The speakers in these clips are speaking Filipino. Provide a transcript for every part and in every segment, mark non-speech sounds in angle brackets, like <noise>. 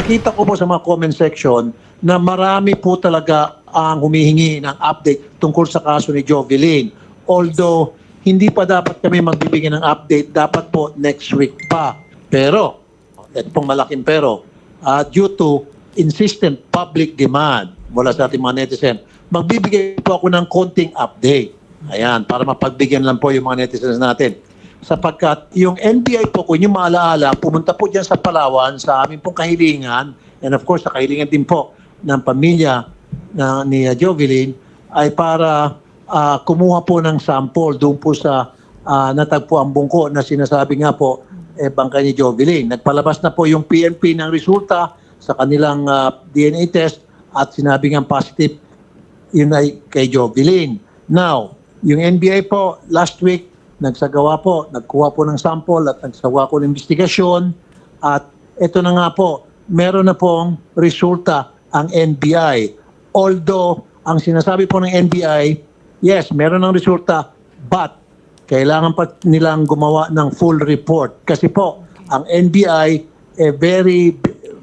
nakita ko po sa mga comment section na marami po talaga ang humihingi ng update tungkol sa kaso ni Jovelyn. Although, hindi pa dapat kami magbibigay ng update, dapat po next week pa. Pero, ito pong malaking pero, ah, due to insistent public demand mula sa ating mga netizen, magbibigay po ako ng konting update. Ayan, para mapagbigyan lang po yung mga netizens natin. Sapagkat yung NBI po, kung yung maalaala, pumunta po dyan sa Palawan sa aming pong kahilingan, and of course, sa kahilingan din po ng pamilya na, ni uh, Jovelyn, ay para ah, kumuha po ng sample doon po sa uh, natagpo ang bungko na sinasabi nga po, eh, bangkay ni Jovelyn. Nagpalabas na po yung PNP ng resulta sa kanilang ah, DNA test at sinabi nga positive yun ay kay Jovelyn. Now, yung NBI po, last week, nagsagawa po, nagkuha po ng sample at nagsagawa po ng investigasyon at ito na nga po, meron na pong resulta ang NBI. Although, ang sinasabi po ng NBI, yes, meron ng resulta, but kailangan pa nilang gumawa ng full report. Kasi po, ang NBI, eh, very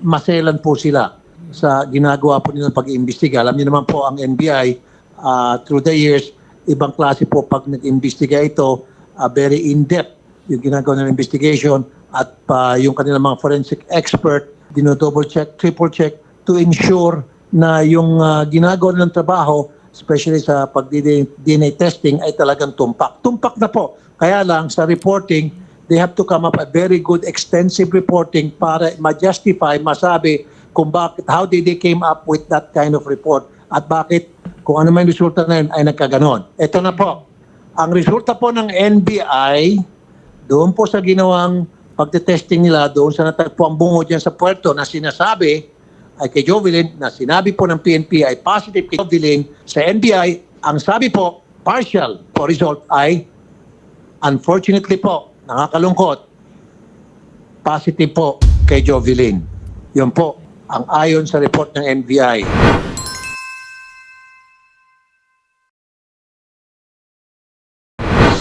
maselan po sila sa ginagawa po nilang pag-iimbestiga. Alam niyo naman po ang NBI uh, through the years, ibang klase po pag nag-imbestiga ito, uh, very in-depth yung ginagawa ng investigation at uh, yung kanilang mga forensic expert, dino-double check, triple check to ensure na yung uh, ginagawa ng trabaho, especially sa pag-DNA testing, ay talagang tumpak. Tumpak na po. Kaya lang sa reporting, they have to come up a very good extensive reporting para ma-justify, masabi kung bakit, how did they came up with that kind of report at bakit kung ano yung resulta na yun ay nagkaganon. Ito na po. Ang resulta po ng NBI, doon po sa ginawang pagtetesting nila, doon sa natagpo ang bungo dyan sa puerto na sinasabi ay kay Jovelyn na sinabi po ng PNP ay positive kay Jovelyn sa NBI, ang sabi po, partial po result ay unfortunately po, nakakalungkot, positive po kay Jovelyn. Yun po ang ayon sa report ng NBI.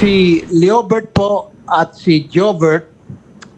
Si Leobert po at si Jobert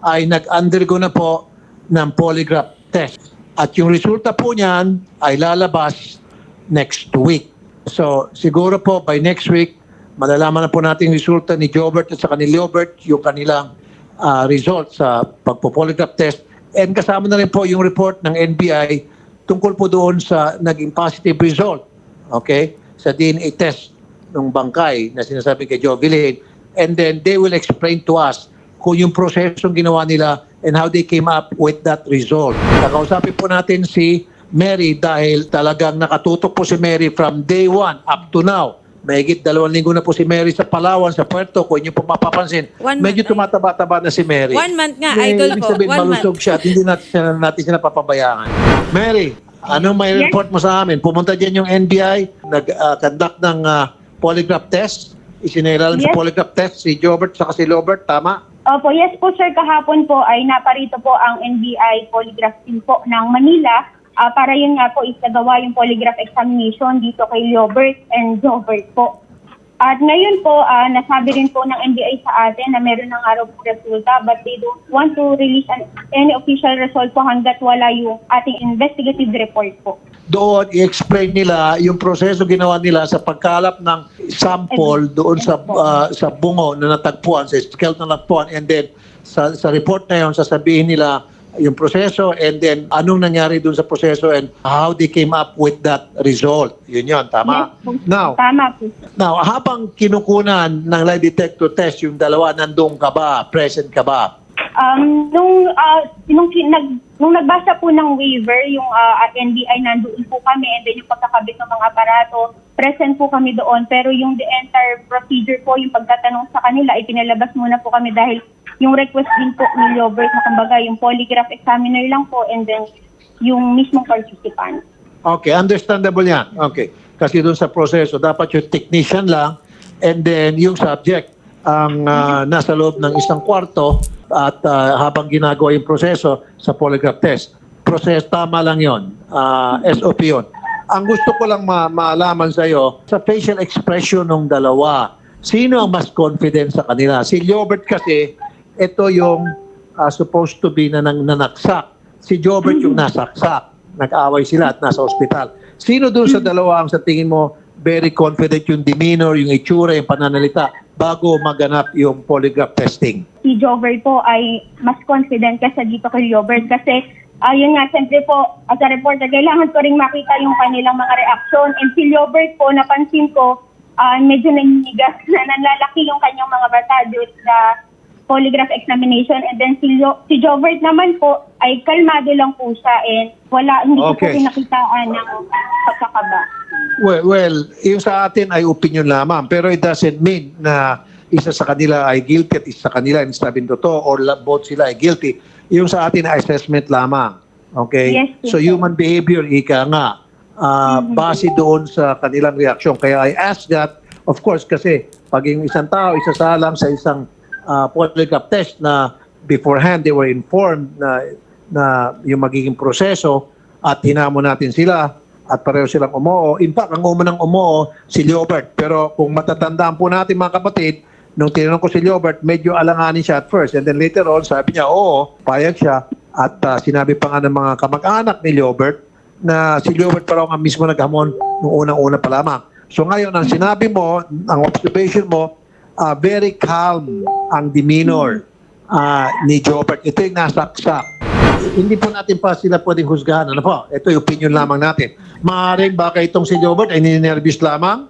ay nag-undergo na po ng polygraph test. At yung resulta po niyan ay lalabas next week. So siguro po by next week, malalaman na po natin yung resulta ni Jobert at sa ni Leobert, yung kanilang ah, result sa pagpo-polygraph test. And kasama na rin po yung report ng NBI tungkol po doon sa naging positive result. Okay? Sa DNA test ng bangkay na sinasabi kay Jovelyn. And then they will explain to us kung yung prosesong ginawa nila and how they came up with that result. Kakausapin po natin si Mary dahil talagang nakatutok po si Mary from day one up to now. Mahigit dalawang linggo na po si Mary sa Palawan, sa Puerto. Kung inyo po mapapansin, One medyo month, tumataba-taba na si Mary. One month nga, Eh, idol ko. sabihin, One malusog month. siya at hindi natin, siya, natin siya napapabayaan. Mary, anong may Yes. report mo sa amin? Pumunta dyan yung NBI, nag-conduct ng ah, polygraph test. Sa Yes. polygraph test si Jobert sa si Robert, tama? Opo, yes po sir, kahapon po ay naparito po ang NBI polygraph team po ng Manila ah, para yun nga po isagawa yung polygraph examination dito kay Robert and Jobert po. At ngayon po, ah, nasabi rin po ng NBI sa atin na meron ng araw po resulta but they don't want to release an, any official result po hanggat wala yung ating investigative report po. Doon, i-explain nila yung proseso ginawa nila sa pagkalap ng sample doon sa ah, sa bungo na natagpuan, sa skeleton na natagpuan, and then sa, sa report na yun, sasabihin nila yung proseso and then anong nangyari doon sa proseso and how they came up with that result. Yun yun, tama? Yes. Now, Tama po. now, habang kinukunan ng lie detector test yung dalawa, nandun ka ba? Present ka ba? Um, nung, ah, nung, nag, nung nagbasa po ng waiver, yung ah, NBI nandoon po kami and then yung pagkakabit ng mga aparato, present po kami doon. Pero yung the entire procedure po, yung pagtatanong sa kanila, ipinalabas muna po kami dahil yung request din po ni Robert na kumbaga yung polygraph examiner lang po and then yung mismong participant. Okay, understandable yan. Okay. Kasi doon sa proseso, dapat yung technician lang and then yung subject ang ah, nasa loob ng isang kwarto at ah, habang ginagawa yung proseso sa polygraph test. Proseso, tama lang yon SOP yun. Ang gusto ko lang ma- maalaman sa sa facial expression ng dalawa, sino ang mas confident sa kanila? Si Liobert kasi, ito yung ah, supposed to be na nang nanaksak si Jobert yung nasaksak. Nag-away sila at nasa ospital. Sino doon sa dalawa ang sa tingin mo very confident yung demeanor, yung itsura, yung pananalita bago maganap yung polygraph testing? si Jover po ay mas confident kaysa dito kay Robert kasi ayun nga, siyempre po, as a reporter, kailangan ko rin makita yung kanilang mga reaksyon. And si Robert po, napansin ko, ah, medyo naninigas na nanlalaki yung kanyang mga bata due the polygraph examination. And then si, Jo- si Jovert naman po, ay kalmado lang po siya and wala, hindi ko po Okay. pinakitaan ng pagkakaba. Well, well, yung sa atin ay opinion lamang, pero it doesn't mean na isa sa kanila ay guilty at isa sa kanila ay sabing totoo or la- both sila ay guilty. Yung sa atin ay assessment lamang. Okay? Yes, so human behavior, ika nga, ah, base doon sa kanilang reaksyon. Kaya I ask that, of course, kasi pag yung isang tao isasalang sa isang ah, polygraph test na beforehand they were informed na na yung magiging proseso at hinamon natin sila at pareho silang umoo. In fact, ang umunang umoo si Leobert. Pero kung matatandaan po natin mga kapatid, nung tinanong ko si Leobert, medyo alanganin siya at first. And then later on, sabi niya, oo, payag siya. At ah, sinabi pa nga ng mga kamag-anak ni Leobert na si Leobert pa raw ang mismo naghamon nung unang-una pa lamang. So ngayon, ang sinabi mo, ang observation mo, ah, very calm ang demeanor ah, ni Jobert. Ito yung nasaksak. Hindi po natin pa sila pwedeng husgahan. Ano po? Ito yung opinion lamang natin. Maaring baka itong si Jobert ay ninervous lamang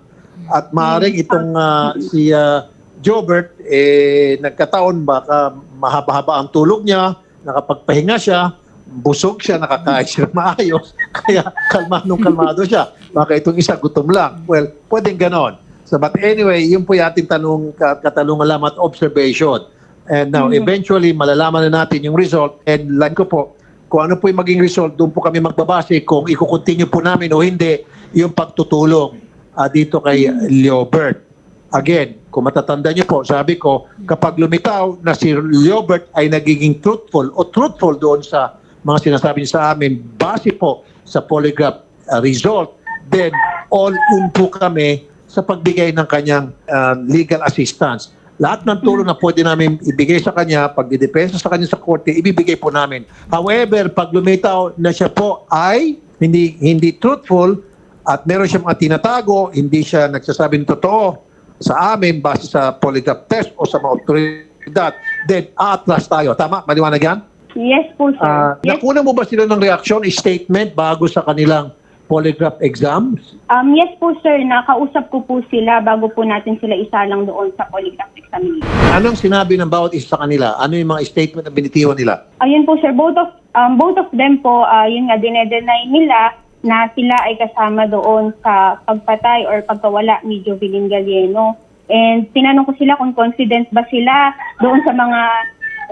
at maaring itong ah, si ah, Jobert eh nagkataon baka mahaba-haba ang tulog niya, nakapagpahinga siya, busog siya, nakakain siya maayos, <laughs> kaya kalmadong kalmado siya. Baka itong isa gutom lang. Well, pwedeng ganon. So, but anyway, yun po yung ating tanong, ka- katanungan lang at observation. And now, eventually, malalaman na natin yung result. And like ko po, kung ano po yung maging result, doon po kami magbabase kung ikukontinue po namin o hindi yung pagtutulong ah, dito kay Leobert. Again, kung matatanda niyo po, sabi ko, kapag lumitaw na si Leobert ay nagiging truthful o truthful doon sa mga sinasabi niya sa amin, base po sa polygraph ah, result, then all in po kami sa pagbigay ng kanyang ah, legal assistance. Lahat ng tulong na pwede namin ibigay sa kanya, pag didepensa sa kanya sa korte, ibibigay po namin. However, pag lumitaw na siya po ay hindi hindi truthful at meron siya mga tinatago, hindi siya nagsasabi ng totoo sa amin base sa polygraph test o sa mga otoridad, then atras tayo. Tama? Maliwanag yan? Yes po, sir. Ah, yes Nakuna mo ba sila ng reaksyon, statement bago sa kanilang polygraph exams? Um, yes po sir, nakausap ko po sila bago po natin sila isalang doon sa polygraph examination. Anong sinabi ng bawat isa sa kanila? Ano yung mga statement na binitiwan nila? Ayun po sir, both of um, both of them po, ah, yun nga, dinedenay nila na sila ay kasama doon sa pagpatay or pagkawala ni Jovelyn Gallieno. And tinanong ko sila kung confident ba sila doon sa mga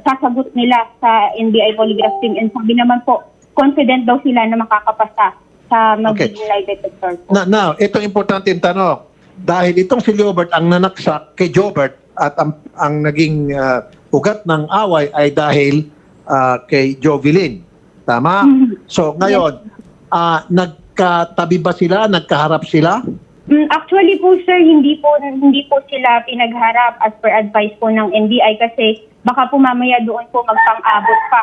sasagot nila sa NBI polygraph team. And sabi naman po, confident daw sila na makakapasa sa magiging lie detector po. Na, now, ito importante yung tanong. Dahil itong si Leobert ang nanaksak kay Jobert at ang, ang naging ah, ugat ng away ay dahil ah, kay Jovelyn. Tama? So ngayon, ah, nagkatabi ba sila? Nagkaharap sila? Mm, Actually po sir, hindi po hindi po sila pinagharap as per advice po ng NBI kasi baka po mamaya doon po magpang-abot pa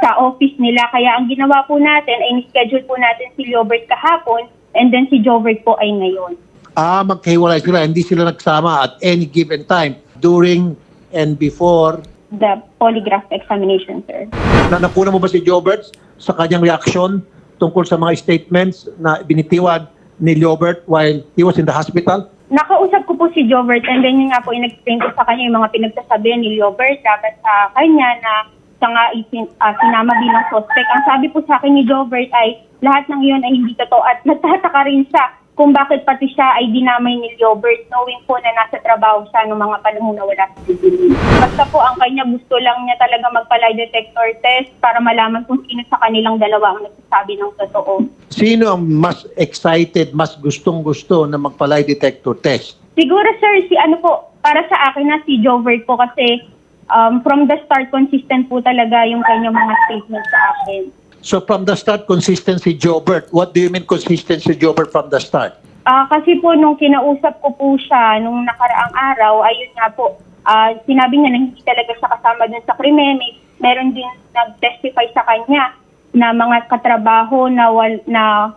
sa office nila. Kaya ang ginawa po natin ay schedule po natin si Robert kahapon and then si Jovert po ay ngayon. Ah, magkahiwalay sila. Hindi sila nagsama at any given time during and before. The polygraph examination, sir. Na nakuna mo ba si Jobert sa kanyang reaksyon tungkol sa mga statements na binitiwan ni Leobert while he was in the hospital? Nakausap ko po si Jovert and then yun nga po in-explain ko sa kanya yung mga pinagsasabi ni Jovert dapat sa kanya na siya nga isin, ah, sinama bilang suspect. Ang sabi po sa akin ni Jovert ay lahat ng iyon ay hindi totoo at nagtataka rin siya kung bakit pati siya ay dinamay ni Jovert knowing po na nasa trabaho siya noong mga panahon na wala si Julie. Basta po ang kanya gusto lang niya talaga magpa-lie detector test para malaman kung sino sa kanilang dalawa ang nagsasabi ng totoo. Sino ang mas excited, mas gustong-gusto na magpa-lie detector test? Siguro sir, si ano po, para sa akin na si Jovert po kasi um, from the start consistent po talaga yung kanyang mga statements sa akin. So from the start, consistency Jobert. What do you mean consistency Jobert from the start? Ah, kasi po nung kinausap ko po siya nung nakaraang araw, ayun nga po, ah, sinabi niya na hindi talaga siya kasama dun sa krimen. May, meron din nag-testify sa kanya na mga katrabaho na wal, na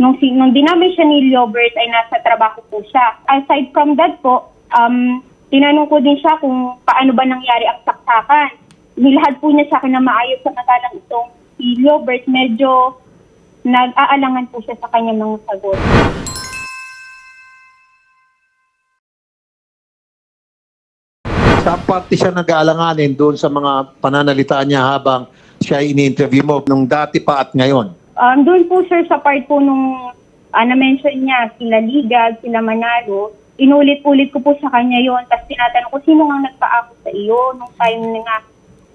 nung, si- nung dinamay siya ni Liobert ay nasa trabaho po siya. Aside from that po, um, tinanong ko din siya kung paano ba nangyari ang saksakan. Nilahad po niya sa akin na maayos sa matalang itong si Liobert. Medyo nag-aalangan po siya sa kanyang mga sagot. Saan parte siya nag-aalanganin doon sa mga pananalitaan niya habang siya ini-interview mo nung dati pa at ngayon? Um, doon po sir sa part po nung uh, na-mention niya sila Ligag, sila Manalo, inulit-ulit ko po sa kanya yon Tapos tinatanong ko, sino nga nagpaako sa iyo nung time na nga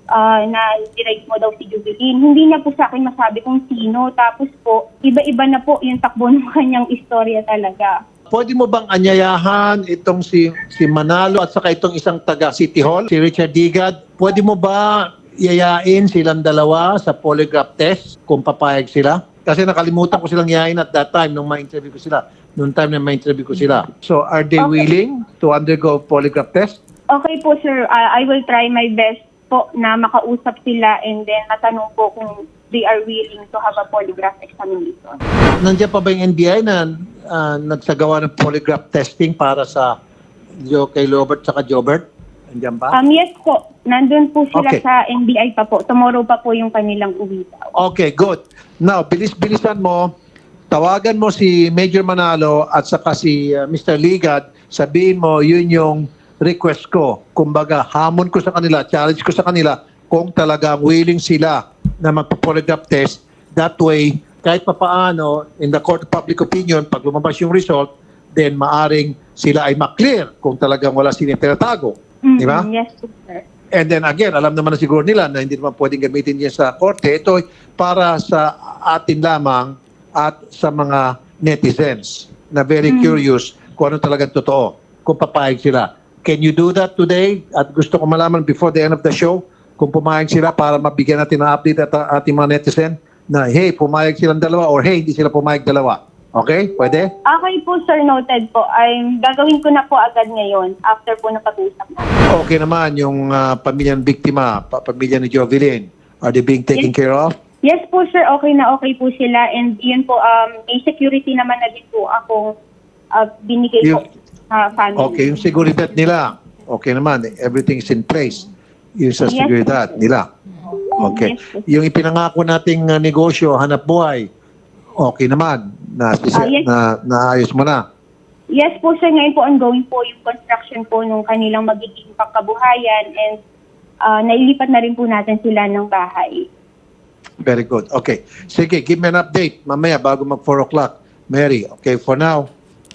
ah, na direct mo daw si Jubilin. Hindi niya po sa akin masabi kung sino. Tapos po, iba-iba na po yung takbo <laughs> ng kanyang istorya talaga. Pwede mo bang anyayahan itong si si Manalo at saka itong isang taga City Hall, si Richard Digad? Pwede mo ba yayain silang dalawa sa polygraph test kung papayag sila? Kasi nakalimutan ko silang yayain at that time nung ma-interview ko sila. Noong time na ma-interview ko sila. So are they Okay. willing to undergo polygraph test? Okay po sir, Ah, I will try my best po na makausap sila and then matanong po kung they are willing to have a polygraph examination. Nandiyan pa ba yung NBI na ah, nagsagawa ng polygraph testing para sa Jo kay Robert saka Jobert? Nandiyan ba? Um, yes po. Nandun po sila Okay. sa NBI pa po. Tomorrow pa po yung kanilang uwi daw. Okay, good. Now, bilis-bilisan mo. Tawagan mo si Major Manalo at saka si uh, Mr. Ligad. Sabihin mo, yun yung request ko. Kumbaga, hamon ko sa kanila, challenge ko sa kanila kung talagang willing sila na magpa-polygraph test. That way, kahit papaano, in the court of public opinion, pag lumabas yung result, then maaring sila ay maklear kung talagang wala silang tinatago. Mm, Di ba? Yes po, sir. And then again, alam naman na siguro nila na hindi naman pwedeng gamitin yan sa korte. Ito para sa atin lamang at sa mga netizens na very curious kung ano talagang totoo, kung papayag sila. Can you do that today? At gusto ko malaman before the end of the show kung pumayag sila para mabigyan natin ng update at uh, ating mga netizen na hey, pumayag silang dalawa or hey, hindi sila pumayag dalawa. Okay? Pwede? Okay po, sir. Noted po. I'm gagawin ko na po agad ngayon after po na pag-usap natin. Okay naman yung uh, pamilya ng biktima, pa- pamilya ni Jovelyn. Are they being taken Yes. care of? Yes po, sir. Okay na okay po sila. And yun po, um, may security naman na din po akong uh, binigay po Yung- sa family. Okay, yung seguridad nila. Okay naman, everything is in place. Yung sa Yes. seguridad nila. Okay. Yes, po. Yung ipinangako nating uh, negosyo, hanap buhay, okay naman. Na, Ah, yes. na, naayos mo na. Yes po, sir. Ngayon po ongoing po yung construction po ng kanilang magiging pangkabuhayan and uh, nailipat na rin po natin sila ng bahay. Very good. Okay. Sige, give me an update mamaya bago mag 4 o'clock. Mary, okay, for now,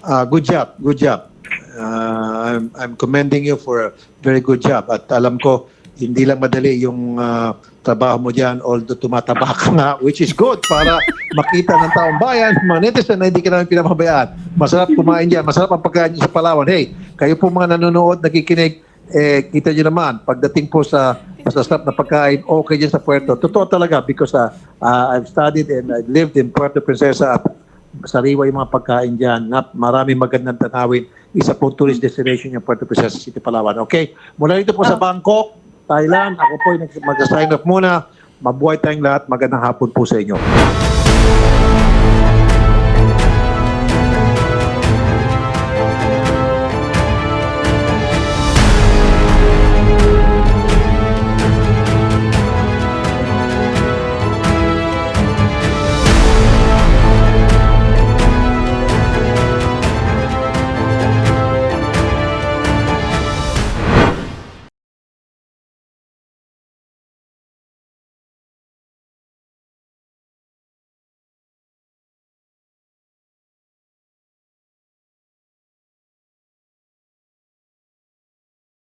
uh, good job, good job. Uh, I'm, I'm commending you for a very good job. At alam ko, hindi lang madali yung uh, trabaho mo dyan, although tumataba ka nga, which is good para <laughs> makita ng taong bayan, mga netizen na hindi ka namin pinamabayaan. Masarap kumain dyan, masarap ang pagkain sa Palawan. Hey, kayo po mga nanonood, nakikinig, eh, kita nyo naman, pagdating po sa masasarap na pagkain, okay dyan sa Puerto. Totoo talaga because uh, uh, I've studied and I've lived in Puerto Princesa at sariwa yung mga pagkain dyan. Nap, marami magandang tanawin. Isa pong tourist destination yung Puerto Princesa City, Palawan. Okay? Mula dito po sa Bangkok, Thailand, ako po yung mag-sign off muna. Mabuhay tayong lahat. Magandang hapon po sa inyo.